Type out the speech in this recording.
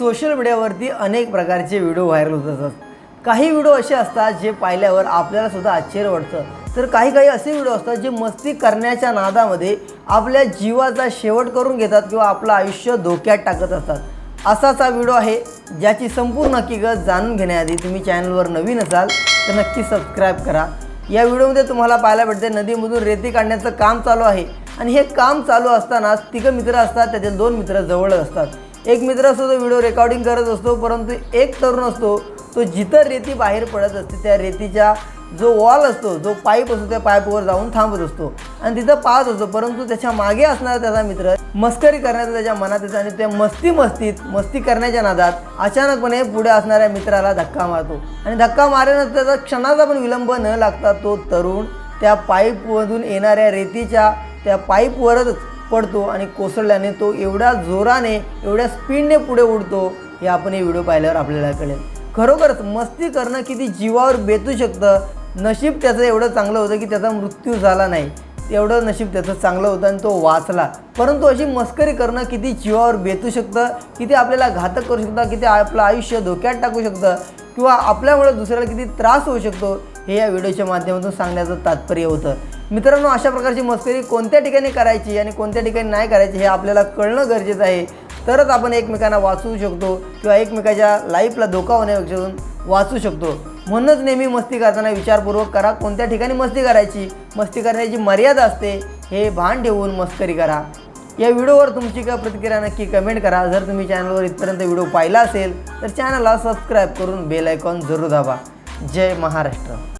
Social मीडियावरती अनेक प्रकारचे व्हिडिओ व्हायरल होत असतात. काही व्हिडिओ असे असतात जे पाहिल्यावर आपल्याला सुद्धा आश्चर्य वाटतं. तर काही काही असे व्हिडिओ असतात जे मस्ती करण्याच्या नादामध्ये आपल्या जीवाचा शेवट करून घेतात किंवा आपलं आयुष्य धोक्यात टाकत असतात. असाच हा व्हिडिओ आहे ज्याची संपूर्ण हकीकत जाणून घेण्याआधी तुम्ही चॅनलवर नवीन असाल तर नक्की सबस्क्राईब करा. या व्हिडिओमध्ये तुम्हाला पाहायला भेटते नदीमधून रेती काढण्याचं काम चालू आहे. आणि हे काम चालू असतानाच तिघं मित्र असतात त्यातील दोन मित्र जवळच असतात. एक मित्र असतो तो व्हिडिओ रेकॉर्डिंग करत असतो परंतु एक तरुण असतो तो जिथं रेती बाहेर पडत असते त्या रेतीच्या जो वॉल असतो जो पाईप असतो त्या पाईपवर जाऊन थांबत असतो. आणि तिथं पाहत असतो परंतु त्याच्यामागे असणारा त्याचा मित्र मस्करी करण्याचा त्याच्या मनात येतं आणि त्या मस्ती मस्तीत मस्ती करण्याच्या नादात अचानकपणे पुढे असणाऱ्या मित्राला धक्का मारतो. आणि धक्का मारल्यानंतर त्याचा क्षणाचा पण विलंब न लागता तो तरुण त्या पाईपमधून येणाऱ्या रेतीच्या त्या पाईपवरच पडतो आणि कोसळल्याने तो एवढ्या जोराने एवढ्या स्पीडने पुढे उडतो हे आपण हे व्हिडिओ पाहिल्यावर आपल्याला कळेल. खरोखरच मस्ती करणं किती जीवावर बेतू शकतं नशीब त्याचं एवढं चांगलं होतं की त्याचा मृत्यू झाला नाही. एवढं नशीब त्याचं चांगलं होतं आणि तो वाचला. परंतु अशी मस्करी करणं किती जीवावर बेतू शकतं किती आपल्याला घातक करू शकतं किती आपलं आयुष्य धोक्यात टाकू शकतं किंवा आपल्यामुळे दुसऱ्याला किती त्रास होऊ शकतो हे या व्हिडिओच्या माध्यमातून सांगण्याचं तात्पर्य होतं. मित्रांनो अशा प्रकारची मस्करी कोणत्या ठिकाणी करायची आणि कोणत्या ठिकाणी नाही करायची हे आपल्याला कळणं गरजेचं आहे. तरच आपण एकमेकांना वाचवू शकतो किंवा एकमेकाच्या लाईफला धोका होण्यापासून वाचू शकतो. म्हणूनच नेहमी मस्ती करताना विचारपूर्वक करा कोणत्या ठिकाणी मस्ती करायची? मस्ती करण्याची मर्यादा असते हे भान ठेवून मस्करी करा. या व्हिडिओवर तुमची काय प्रतिक्रिया नक्की कमेंट करा. जर तुम्ही चॅनलवर इथपर्यंत व्हिडिओ पाहिला असेल तर चॅनलला सबस्क्राईब करून बेल आयकॉन जरूर दाबा. जय महाराष्ट्र.